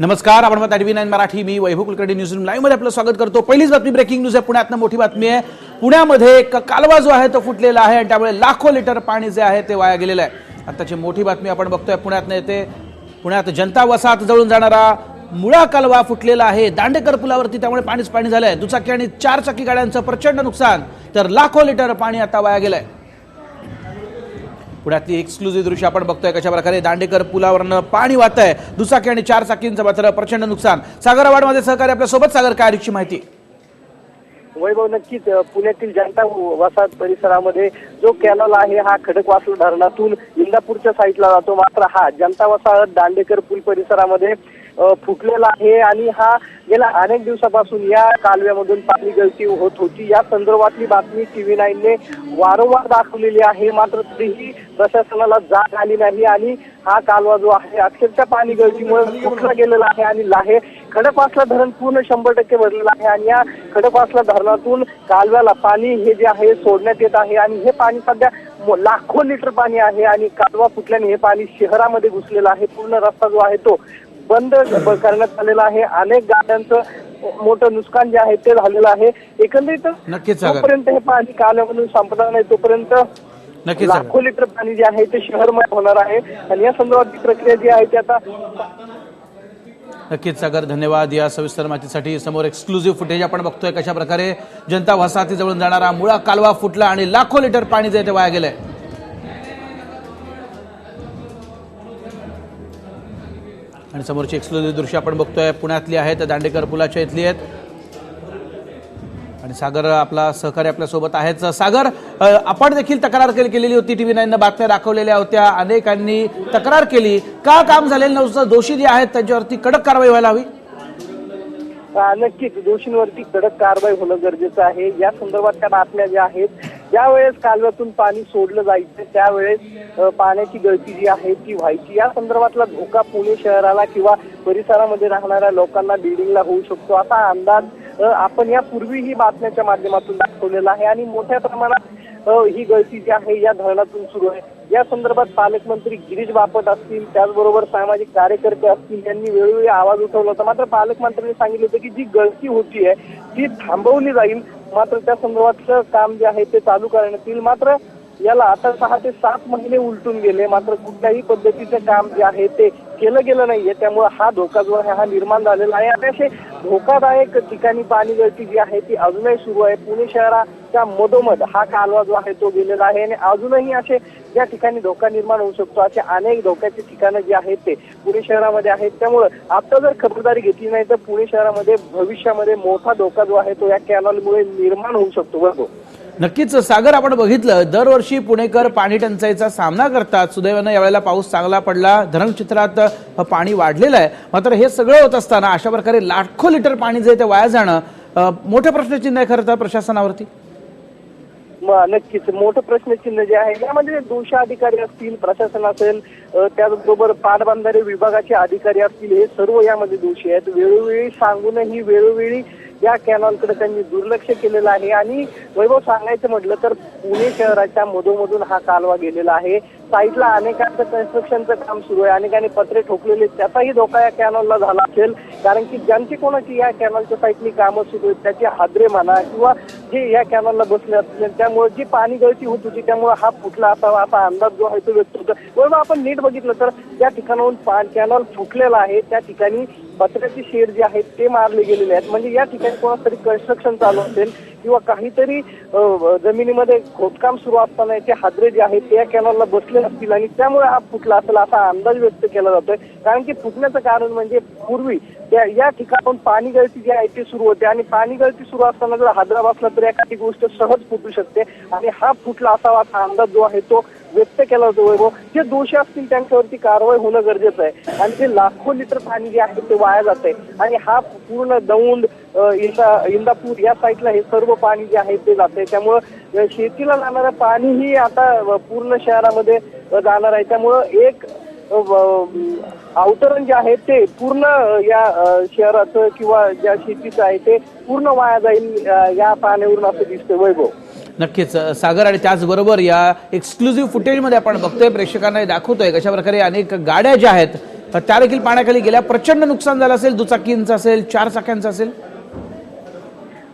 नमस्कार आपण मत टीव्ही नाईन मराठी. मी वैभव कुलकर्णी न्यूज रूम लाईव्हमध्ये आपलं स्वागत करतो. पहिलीच बातमी ब्रेकिंग न्यूज आहे. पुण्यातनं मोठी बातमी आहे. पुण्यामध्ये एक कालवा जो आहे तो फुटलेला आहे आणि त्यामुळे लाखो लिटर पाणी जे आहे ते वाया गेलेलं आहे. आताची मोठी बातमी आपण बघतोय. पुण्यातनं येते. पुण्यात जनता वसाहत जळून जाणारा मुळा कालवा फुटलेला आहे. दांडेकर पुलावरती त्यामुळे पाणीच पाणी झालंय. दुचाकी आणि चार चाकी गाड्यांचं प्रचंड नुकसान. तर लाखो लिटर पाणी आता वाया गेलंय. पुण्यातली एक्सक्लुझिव्ह दृश्य आपण बघतोय कशा प्रकारे दांडेकर पुलावरनं पाणी वाहत आहे दुचाकी आणि चार चाकींचं मात्र प्रचंड नुकसान. सागरवाडमध्ये सहकारी आपल्यासोबत सागर काय अधिकची माहिती? वैभव नक्कीच पुण्यातील जनता वसाहत परिसरामध्ये जो कॅनल आहे हा खडकवासू धरणातून इंदापूरच्या साईडला जातो. मात्र हा जनता वसाहत दांडेकर पूल परिसरामध्ये फुटलेला आहे आणि हा गेल्या अनेक दिवसापासून या कालव्यामधून पाणी गळती होत होती. या संदर्भातली बातमी टीव्ही नाईनने वारंवार दाखवलेली आहे. मात्र तरीही प्रशासनाला जाग आली नाही आणि हा कालवा जो आहे अक्षरशः पाणी गळतीमुळे फुटला गेलेला आहे आणि लाहे खडपासला धरण पूर्ण शंभर टक्के भरलेलं आहे आणि या खडपासला धरणातून कालव्याला पाणी हे जे आहे सोडण्यात येत आहे आणि हे पाणी सध्या लाखो लिटर पाणी आहे आणि कालवा फुटल्याने हे पाणी शहरामध्ये घुसलेलं आहे. पूर्ण रस्ता जो आहे तो बंद करण्यात आलेला आहे. अनेक गाड्यांचं मोठं नुकसान जे आहे ते झालेलं आहे. एकंदरीत जोपर्यंत हे पाणी कालव्यामधून संपणार नाही. तोपर्यंत लाखो लिटर पाणी जे आहे ते शहरमध्ये होणार आहे. आणि या संदर्भातली प्रक्रिया जी आहे ती आता नक्कीच सागर. धन्यवाद या सविस्तर माहितीसाठी. समोर एक्सक्लुझिव्ह फुटेज आपण बघतोय कशा प्रकारे जनता वसाहती जवळून जाणारा मुळा कालवा फुटला आणि लाखो लिटर पाणी जे ते वाया गेलंय. आणि समोरची एक्सक्लुझिव्ह दृश्य आपण बघतोय. पुण्यातली आहेत दांडेकर पुलाच्या इथली आहेत. आणि सागर आपला सहकारी आपल्यासोबत आहेत. आहेच सागर आपण देखील तक्रार केली केलेली होती. टी व्ही नाईन बातम्या दाखवलेल्या होत्या. अनेकांनी तक्रार केली. का काम झालेलं नव्हतं? दोषी जे आहेत त्यांच्यावरती कडक कारवाई व्हायला हवी. नक्कीच दोषींवरती कडक कारवाई होणं गरजेचं आहे. या संदर्भात त्या बातम्या ज्या आहेत ज्यावेळेस कालव्यातून पाणी सोडलं जायचं त्यावेळेस पाण्याची गळती जी आहे ती व्हायची. या संदर्भातला धोका पुणे शहराला किंवा परिसरामध्ये राहणाऱ्या लोकांना बिल्डिंगला होऊ शकतो असा अंदाज अ, आपण यापूर्वीही बातम्याच्या माध्यमातून दाखवलेला आहे. आणि मोठ्या प्रमाणात ही गळती जी आहे या धरणातून सुरू आहे. या संदर्भात पालकमंत्री गिरीश बापट असतील त्याचबरोबर सामाजिक कार्यकर्ते असतील यांनी वेळोवेळी आवाज उठवला होता. मात्र पालकमंत्र्यांनी सांगितलं होतं की जी गळती होती आहे ती थांबवली जाईल. मात्र त्या संदर्भातलं काम जे आहे ते चालू करण्यात येईल. मात्र याला आता सहा ते सात महिने उलटून गेले. मात्र कुठल्याही पद्धतीचं काम जे आहे ते केलं गेलं नाहीये. त्यामुळे हा धोका जो आहे हा निर्माण झालेला आहे. आणि असे धोकादायक ठिकाणी पाणी गळती जी आहे ती अजूनही सुरू आहे. पुणे शहराच्या मधोमध हा कालवा जो आहे तो गेलेला आहे. आणि अजूनही असे ज्या ठिकाणी धोका निर्माण होऊ शकतो असे अनेक धोक्याची ठिकाणं जी आहेत ते पुणे शहरामध्ये आहेत. त्यामुळं आता जर खबरदारी घेतली नाही तर पुणे शहरामध्ये भविष्यामध्ये मोठा धोका जो आहे तो या कॅनॉलमुळे निर्माण होऊ शकतो. बरोबर? नक्कीच सागर आपण बघितलं दरवर्षी पुणेकर पाणी टंचाईचा सामना करतात. सुदैवानं यावेळेला पाऊस चांगला पडला. धरणक्षेत्रात पाणी वाढलेलं आहे. मात्र हे सगळं होत असताना अशा प्रकारे लाखो लिटर पाणी जे आहे ते वाया जाणं मोठं प्रश्नचिन्ह आहे खरं तर प्रशासनावरती? नक्कीच. मोठं प्रश्नचिन्ह जे आहे यामध्ये दोषाधिकारी असतील प्रशासन असेल त्याचबरोबर पाटबंधारे विभागाचे अधिकारी असतील हे सर्व यामध्ये दोषी आहेत. वेळोवेळी सांगूनही वेळोवेळी या कॅनॉलकडे त्यांनी दुर्लक्ष केलेलं आहे आणि वैभव सांगायचं म्हटलं तर पुणे शहराच्या मधोमधून हा कालवा गेलेला आहे. साईडला अनेकांचं कन्स्ट्रक्शनचं काम सुरू आहे. अनेकांनी पत्रे ठोकलेले त्याचाही धोका या कॅनॉलला झाला असेल. कारण की ज्यांची कोणाची या कॅनॉलच्या साईडनी कामं सुरू आहेत त्याचे हादरे म्हणा किंवा जे या कॅनॉलला बसले असतील त्यामुळे जी पाणी गळती होत होती त्यामुळे हा फुटला. असावा असा अंदाज जो आहे तो व्यक्त होतो वैभव आपण नीट बघितलं तर ज्या ठिकाणाहून कॅनॉल फुटलेला आहे त्या ठिकाणी पत्र्याची शेड जे आहेत ते मारले गेलेले आहेत. म्हणजे या ठिकाणी कोणातरी कन्स्ट्रक्शन चालू असेल किंवा काहीतरी जमिनीमध्ये खोदकाम सुरू असताना याचे हादरे जे आहेत ते या कॅनॉलला बसले असतील आणि त्यामुळे हा फुटला असेल असा अंदाज व्यक्त केला जातोय. कारण की फुटण्याचं कारण म्हणजे पूर्वी त्या या ठिकाणाहून पाणी गळती जी आहे ती सुरू होते. आणि पाणी गळती सुरू असताना जर हादरा बसला तर एखादी गोष्ट सहज फुटू शकते. आणि हा फुटला असावा असा अंदाज जो आहे तो व्यक्त केला जातो वैभव. जे दोषी असतील त्यांच्यावरती कारवाई होणं गरजेचं आहे. आणि ते लाखो लिटर पाणी जे आहे ते वाया जात आहे आणि हा पूर्ण दौंड इंदा इंदापूर या साईडला हे सर्व पाणी जे आहे ते जात आहे त्यामुळं शेतीला जाणारं पाणीही आता पूर्ण शहरामध्ये जाणार आहे. त्यामुळं एक अवतरण जे आहे ते पूर्ण या शहराचं किंवा ज्या शेतीचं आहे ते पूर्ण वाया जाईल या पाण्यावरून असं दिसतं वैभव. नक्कीच. सागर आणि त्याचबरोबर या एक्सक्लुझिव्ह फुटेजमध्ये आपण बघतोय प्रेक्षकांना दाखवतोय कशा प्रकारे अनेक गाड्या ज्या आहेत त्या देखील पाण्याखाली गेल्या. प्रचंड नुकसान झालं असेल दुचाकींचं असेल चार चाक्यांचं असेल?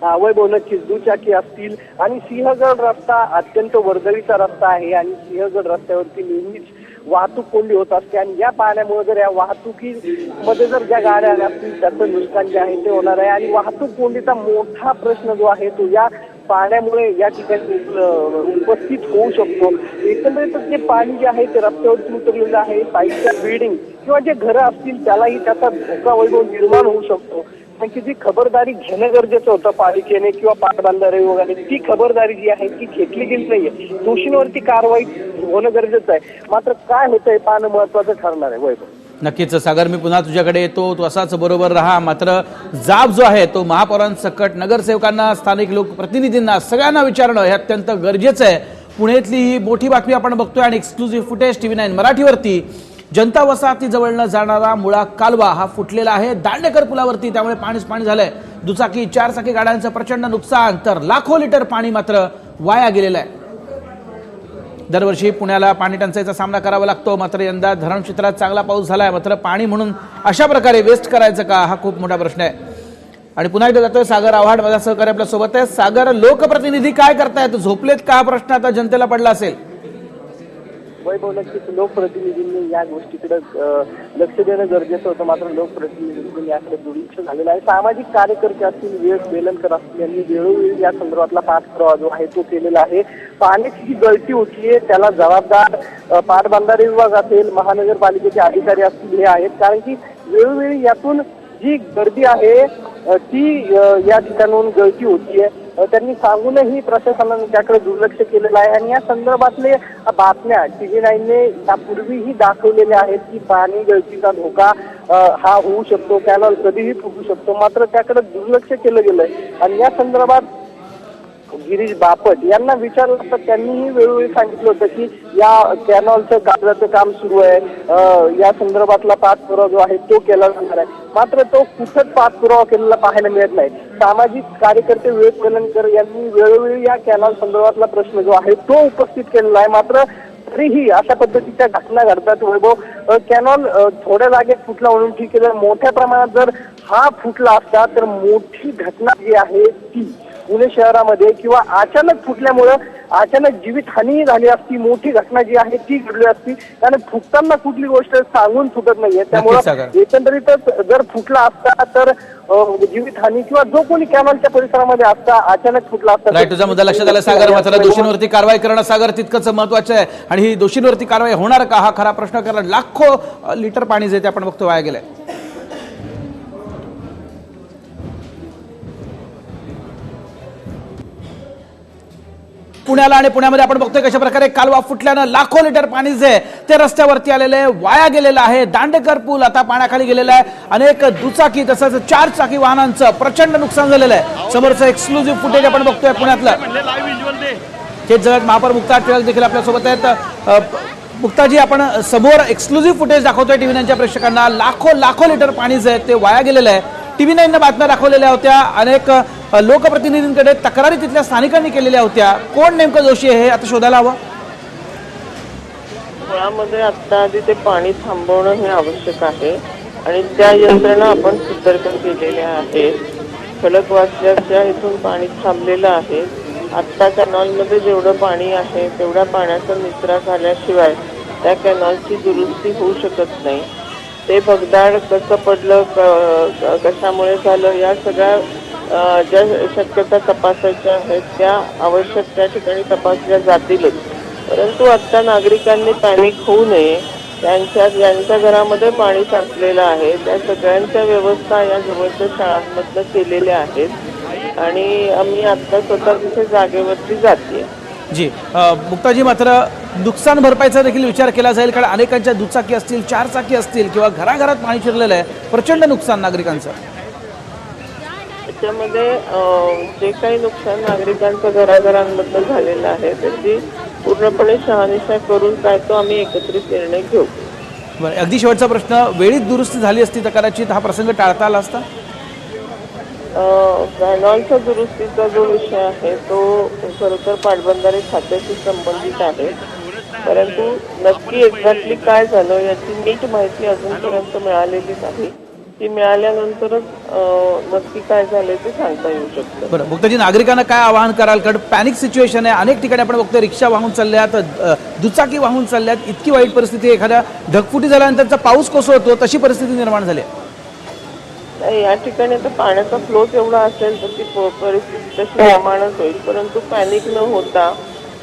हा, वैभव नक्कीच. दुचाकी असतील आणि सिंहगड रस्ता अत्यंत वर्दळीचा रस्ता आहे आणि सिंहगड रस्त्यावरती नेहमीच वाहतूक कोंडी होत असते आणि या पाण्यामुळे जर या वाहतुकीमध्ये जर ज्या गाड्या असतील त्याचं नुकसान जे आहे ते होणार आहे. आणि वाहतूक कोंडीचा मोठा प्रश्न जो आहे तो या पाण्यामुळे या ठिकाणी उपस्थित होऊ शकतो. एकंदरीत जे पाणी जे आहे ते रस्त्यावरती उतरलेलं आहे साईडच्या बिल्डिंग किंवा जे घरं असतील त्यालाही त्याचा धोका वैभव निर्माण होऊ शकतो. कारण की जी खबरदारी घेणं गरजेचं होतं पालिकेने किंवा पाटबंधारे विभागाने ती खबरदारी जी आहे ती घेतली गेली नाहीये. दोषींवरती कारवाई होणं गरजेचं आहे. मात्र काय होतंय पाहणं महत्वाचं ठरणार आहे. वैभव. नक्कीच सागर मी पुन्हा तुझ्याकडे येतो. तू असाच बरोबर राहा. मात्र जाब जो आहे तो महापौरांसकट नगरसेवकांना स्थानिक लोकप्रतिनिधींना सगळ्यांना विचारणं हे अत्यंत गरजेचं आहे. पुण्यातली ही मोठी बातमी आपण बघतोय आणि एक्सक्लुझिव्ह फुटेज टीव्ही नाईन मराठीवरती. जनता वसाहती जवळनं जाणारा मुळा कालवा हा फुटलेला आहे. दांडेकर पुलावरती त्यामुळे पाणीच पाणी झालंय. दुचाकी चार चाकी गाड्यांचं प्रचंड नुकसान तर लाखो लिटर पाणी मात्र वाया गेलेलं आहे. दरवर्षी पुण्याला पाणी टंचाईचा सामना करावा लागतो. मात्र यंदा धरण क्षेत्रात चांगला पाऊस झाला आहे मात्र पाणी म्हणून अशा प्रकारे वेस्ट करायचं का? हा खूप मोठा प्रश्न आहे. आणि पुन्हा एकदा जातोय सागर आव्हाड. माझा सहकारी आपल्यासोबत आहे. सागर लोकप्रतिनिधी काय करतायत? झोपलेत का? हा प्रश्न आता जनतेला पडला असेल. वैभव नक्कीच लोकप्रतिनिधींनी या गोष्टीकडे लक्ष देणं गरजेचं होतं. मात्र लोकप्रतिनिधींनी याकडे दुर्लक्ष झालेलं आहे. सामाजिक कार्यकर्ते असतील विवेक बेलनकर असतील यांनी वेळोवेळी या संदर्भातला पाठपुरावा जो आहे तो केलेला आहे. पाण्याची जी गळती होती आहे त्याला जबाबदार पाटबंधारे विभाग असेल महानगरपालिकेचे अधिकारी असतील हे आहेत. कारण की वेळोवेळी यातून जी गर्दी आहे ती या ठिकाणाहून गळती होतीये. आहे त्यांनी सांगूनही प्रशासनाने त्याकडे दुर्लक्ष केलेलं आहे. आणि या संदर्भातले बातम्या टीव्ही नाईनने यापूर्वीही दाखवलेल्या आहेत की पाणी गळतीचा धोका हा होऊ शकतो कॅनॉल कधीही फुटू शकतो मात्र त्याकडे दुर्लक्ष केलं गेलंय. आणि या संदर्भात गिरीश बापट यांना विचारलं तर त्यांनीही वेळोवेळी सांगितलं होतं की या कॅनॉलचं कागदाचं काम सुरू आहे. या संदर्भातला पाठपुरावा जो आहे तो केला जाणार आहे. मात्र तो कुठंच पाठपुरावा केलेला पाहायला मिळत नाही. सामाजिक कार्यकर्ते विवेक वेलणकर यांनी वेळोवेळी या कॅनॉल संदर्भातला प्रश्न जो आहे तो उपस्थित केलेला आहे. मात्र तरीही अशा पद्धतीच्या घटना घडतात वैभव. कॅनॉल थोड्या जागेत फुटला म्हणून ठीक आहे. मोठ्या प्रमाणात जर हा फुटला असता तर मोठी घटना जी आहे ती पुणे शहरामध्ये किंवा अचानक फुटल्यामुळं अचानक जीवित हानी झाली असती मोठी घटना जी आहे ती घडली असती. कारण फुटताना कुठली गोष्ट सांगून फुटत नाहीये. त्यामुळं एकंदरीतच जर फुटला असता तर जीवित हानी किंवा जो कोणी कॅनॉलच्या परिसरामध्ये असता अचानक फुटला असता तुझा मुद्दा लक्षात आला सागर. मात्र दोषींवरती कारवाई करणं सागर तितकंच महत्वाचं आहे. आणि ही दोषींवरती कारवाई होणार का? हा खरा प्रश्न कारण लाखो लिटर पाणी जे ते आपण बघतो वाया गेलंय. पुण्याला आणि पुण्यामध्ये आपण बघतोय कशा प्रकारे कालवा फुटल्यानं लाखो लिटर पाणी जे आहे ते रस्त्यावरती आलेलं आहे वाया गेलेलं आहे. दांडेकर पूल आता पाण्याखाली गेलेला आहे. अनेक दुचाकी तसंच चार चाकी वाहनांचं प्रचंड नुकसान झालेलं आहे. समोरचं एक्सक्लुझिव्ह फुटेज आपण बघतोय पुण्यातलं. हे जगत महापौर मुक्ता टिळक देखील आपल्यासोबत आहेत. मुक्ताजी आपण समोर एक्सक्लुझिव्ह फुटेज दाखवतोय टीव्ही नाईनच्या प्रेक्षकांना. लाखो लाखो लिटर पाणी जे आहे ते वाया गेलेलं आहे. टीव्ही नाईननं बातम्या दाखवलेल्या होत्या. अनेक लोकप्रतिनिधींकडे तक्रारी तिथल्या स्थानिकांनी केलेल्या होत्या. कोण नेमकं दोषी आहे हे आता शोधायला हवं? मुळामध्ये आत्ता आधी ते पाणी थांबवणं हे आवश्यक आहे आणि त्या यंत्रणा आपण सतर्क केलेल्या आहेत. खडकवासल्याच्या इथून पाणी थांबलेलं आहे. आत्ता कॅनॉलमध्ये जेवढं पाणी आहे तेवढ्या पाण्याचा निचरा झाल्याशिवाय त्या कॅनॉलची दुरुस्ती होऊ शकत नाही. ते भगदाड कसं पडलं क- कशामुळे झालं या सगळ्या ज्या शक्यता तपासायच्या आहेत त्या आवश्यक त्या ठिकाणी तपासल्या जातीलच. परंतु आत्ता नागरिकांनी पॅनिक होऊ नये. त्यांच्या ज्यांच्या घरामध्ये पाणी साचलेलं आहे त्या सगळ्यांच्या व्यवस्था या जवळच्या शाळांमधनं केलेल्या आहेत. आणि आम्ही आत्ता स्वतः तिथे जागेवरती जाते. जी. मुक्ताजी मात्र नुकसान भरपाईचा देखील विचार केला जाईल कारण अनेकांच्या दुचाकी असतील चार चाकी असतील किंवा घराघरात पाणी शिरलेलं आहे प्रचंड नुकसान नागरिकांचं. त्याच्यामध्ये जे काही नुकसान नागरिकांचं घराघरांमधनं झालेलं आहे त्याची पूर्णपणे शहानिशा करून काय तो आम्ही एकत्रित निर्णय घेऊ. बरं अगदी शेवटचा प्रश्न. वेळीच दुरुस्ती झाली असती तर कदाचित हा प्रसंग टाळता आला असता? कॅनॉलच्या दुरुस्तीचा जो विषय आहे तो खरं तर पाटबंधारे खात्याशी संबंधित आहे. परंतु नक्की एक्झॅक्टली काय झालं याची नीट माहिती अजूनपर्यंत मिळालेली नाही. ती मिळाल्यानंतरच नक्की काय झालंय ते सांगता येऊ शकतं. बरं मुक्ताजी नागरिकांना काय आवाहन कराल? कारण पॅनिक सिच्युएशन आहे. अनेक ठिकाणी आपण बघतोय रिक्षा वाहून चालल्यात दुचाकी वाहून चालल्यात. इतकी वाईट परिस्थिती. एखाद्या ढगफुटी झाल्यानंतरचा पाऊस कोसळतो तशी परिस्थिती निर्माण झाली या ठिकाणी तर पाण्याचा फ्लोच एवढा असेल तर ती परिस्थिती तशी निर्माणच होईल. परंतु पॅनिक न होता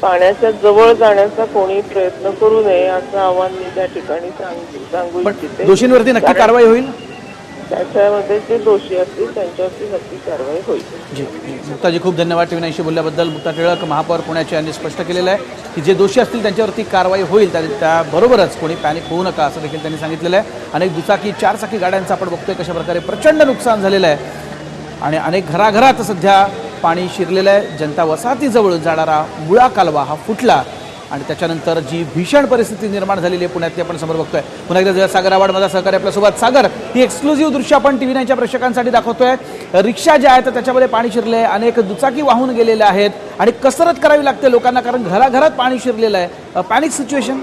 पाण्याच्या जवळ जाण्याचा कोणी प्रयत्न करू नये असं आवाहन मी त्या ठिकाणी सांग- सांगू इच्छिते. दोषींवरती नक्की कारवाई होईल? त्याच्यामध्ये जे दोषी असतील त्यांच्यावरती नक्की कारवाई होईल. जी. जी. मुक्ताजी खूप धन्यवाद टी बोलल्याबद्दल. मुक्ता टिळक महापौर पुण्याचे यांनी स्पष्ट केलेलं आहे की जे दोषी असतील त्यांच्यावरती कारवाई होईल. त्या त्याबरोबरच कोणी पॅनिक होऊ नका असं देखील त्यांनी सांगितलेलं आहे. अनेक दुचाकी चारचाकी गाड्यांचं आपण बघतोय कशा प्रकारे प्रचंड नुकसान झालेलं आहे. आणि अनेक घराघरात सध्या पाणी शिरलेलं आहे. जनता वसाहतीजवळ जाणारा मुळा कालवा हा फुटला. आणि त्याच्यानंतर जी भीषण परिस्थिती निर्माण झालेली आहे पुण्यात ती आपण समोर बघतोय. पुन्हा एकदा जरा सागर आवाड माझा सहकारी आपल्यासोबत सागर ही एक्सक्लुझिव्ह दृश्य आपण टी व्ही प्रेक्षकांसाठी दाखवतोय. रिक्षा ज्या आहेत त्याच्यामध्ये पाणी शिरले आहे. अनेक दुचाकी वाहून गेलेल्या आहेत. आणि कसरत करावी लागते लोकांना कारण घराघरात पाणी शिरलेलं आहे. पॅनिक सिच्युएशन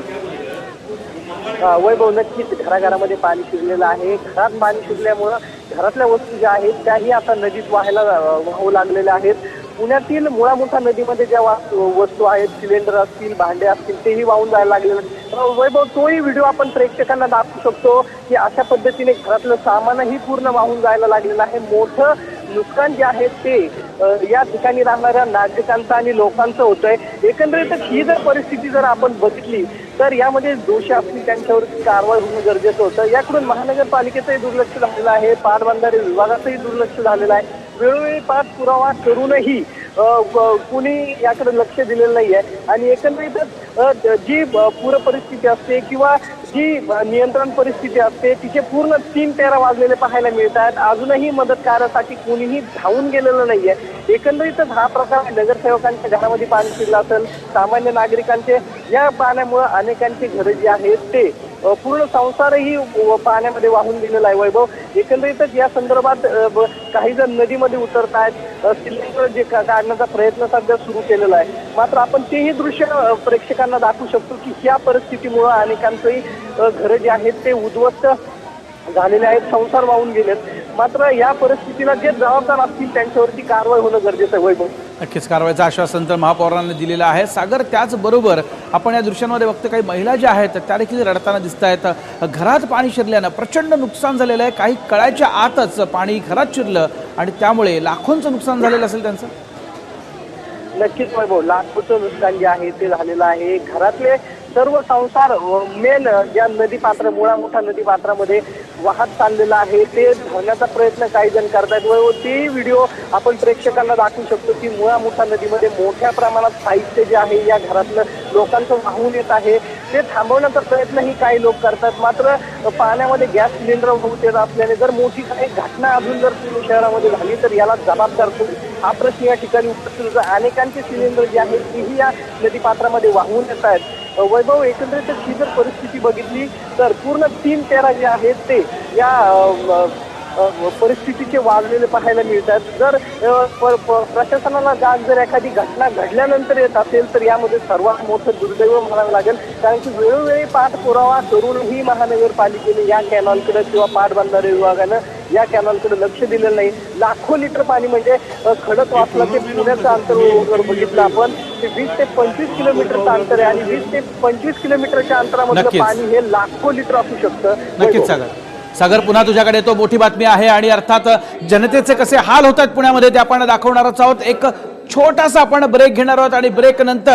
वैभव नक्कीच घराघरामध्ये पाणी शिरलेलं आहे. घरात पाणी शिरल्यामुळं घरातल्या वस्तू ज्या आहेत त्याही आता नदीत वाहायला वाहू लागलेल्या आहेत. पुण्यातील मुळा मोठा नदीमध्ये ज्या वा- वस्तू आहेत सिलेंडर असतील भांडे असतील तेही वाहून जायला लागले. वैभव तोही व्हिडिओ आपण प्रेक्षकांना दाखवू शकतो की अशा पद्धतीने घरातलं सामानही पूर्ण वाहून जायला लागलेलं आहे. मोठं नुकसान जे आहे ते या ठिकाणी राहणाऱ्या नागरिकांचं आणि लोकांचं होतं आहे एकंदरीत ही जर परिस्थिती जर आपण बघितली तर यामध्ये दोषी असतील त्यांच्यावर कारवाई होणं गरजेचं होतं. याकडून महानगरपालिकेचंही दुर्लक्ष झालेलं आहे पाटबंधारे विभागाचंही दुर्लक्ष झालेलं आहे. वेळोवेळी पाठपुरावा करूनही कुणी याकडे लक्ष दिलेलं नाही आहे आणि एकंदरीतच जी अ, पूर परिस्थिती असते किंवा जी नियंत्रण परिस्थिती असते तिचे पूर्ण तीन तेरा वाजलेले पाहायला मिळत आहेत अजूनही मदत कार्यासाठी कुणीही धावून गेलेलं नाहीये. एकंदरीतच हा प्रकार नगरसेवकांच्या घरामध्ये पाणी शिरलं असेल. सामान्य नागरिकांचे या पाण्यामुळे अनेकांची घरं जी आहेत ते पूर्ण संसारही पाण्यामध्ये वाहून गेलेला आहे वैभव. एकंदरीतच या संदर्भात ब- काही जण नदीमध्ये उतरत आहेत सिलेंडर जे का- काढण्याचा प्रयत्न सध्या सुरू केलेला आहे. मात्र आपण तेही दृश्य प्रेक्षकांना दाखवू शकतो की ह्या परिस्थितीमुळं अनेकांचंही घरं जी आहेत ते उद्ध्वस्त झालेले आहेत संसार वाहून गेलेत. मात्र या परिस्थितीला जे जबाबदार असतील त्यांच्यावरती कारवाई होणं गरजेचं आहे वैभव. नक्कीच कारवाईचं आश्वासन तर महापौरांनी दिलेलं आहे. सागर त्याचबरोबर आपण या दृश्यांमध्ये बघतो काही महिला ज्या आहेत त्या देखील रडताना दिसत आहेत. घरात पाणी शिरल्यानं प्रचंड नुकसान झालेलं आहे. काही कळायच्या आतच पाणी घरात शिरलं आणि त्यामुळे लाखोंचं नुकसान झालेलं असेल त्यांचं? नक्कीच वैभव. लाखोचं नुकसान जे आहे ते झालेलं आहे. घरातले सर्व संसार मेन ज्या नदी पात्र मुळा मोठा नदी पात्रामध्ये वाहत चाललेला आहे ते धरण्याचा प्रयत्न काही जण करतायत. व ते व्हिडिओ आपण प्रेक्षकांना दाखवू शकतो की मुळा मोठा नदीमध्ये मोठ्या प्रमाणात साहित्य जे आहे या घरातलं लोकांचं वाहून येत आहे. ते थांबवण्याचा प्रयत्नही काही लोक करतात. मात्र पाण्यामध्ये गॅस सिलेंडर होऊ येत असल्याने जर मोठी काही घटना अजून जर पुणे शहरामध्ये झाली तर याला जबाबदार कोण? हा प्रश्न या ठिकाणी उपस्थित होता अनेकांचे सिलेंडर जे आहेत तेही या नदीपात्रामध्ये वाहून येत आहेत. वैभव एकंदरीत ही जर परिस्थिती बघितली तर पूर्ण तीन तेरा जे आहेत ते या परिस्थितीचे वाजलेले पाहायला मिळतात. जर प- प- प्रशासनाला जाग जर एखादी घटना घडल्यानंतर येत असेल तर यामध्ये सर्वात मोठं दुर्दैव म्हणावं लागेल. कारण की वेळोवेळी पाठपुरावा करूनही महानगरपालिकेने या कॅनॉलकडे किंवा पाटबंधारे विभागानं या कॅनॉलकडे लक्ष दिलेलं नाही. लाखो लिटर पाणी म्हणजे खडक वाचला ते पुण्याचं अंतर जर बघितलं आपण. ते वीस ते पंचवीस किलोमीटरचं अंतर आहे आणि वीस ते पंचवीस किलोमीटरच्या अंतरामधलं. पाणी हे लाखो लिटर असू शकतं. नक्कीच सागर. सागर पुन्हा तुझ्याकडे येतो. मोठी बातमी आहे आणि अर्थात जनतेचे कसे हाल होत आहेत पुण्यामध्ये ते आपण दाखवणारच आहोत. एक छोटासा आपण ब्रेक घेणार आहोत आणि ब्रेक नंतर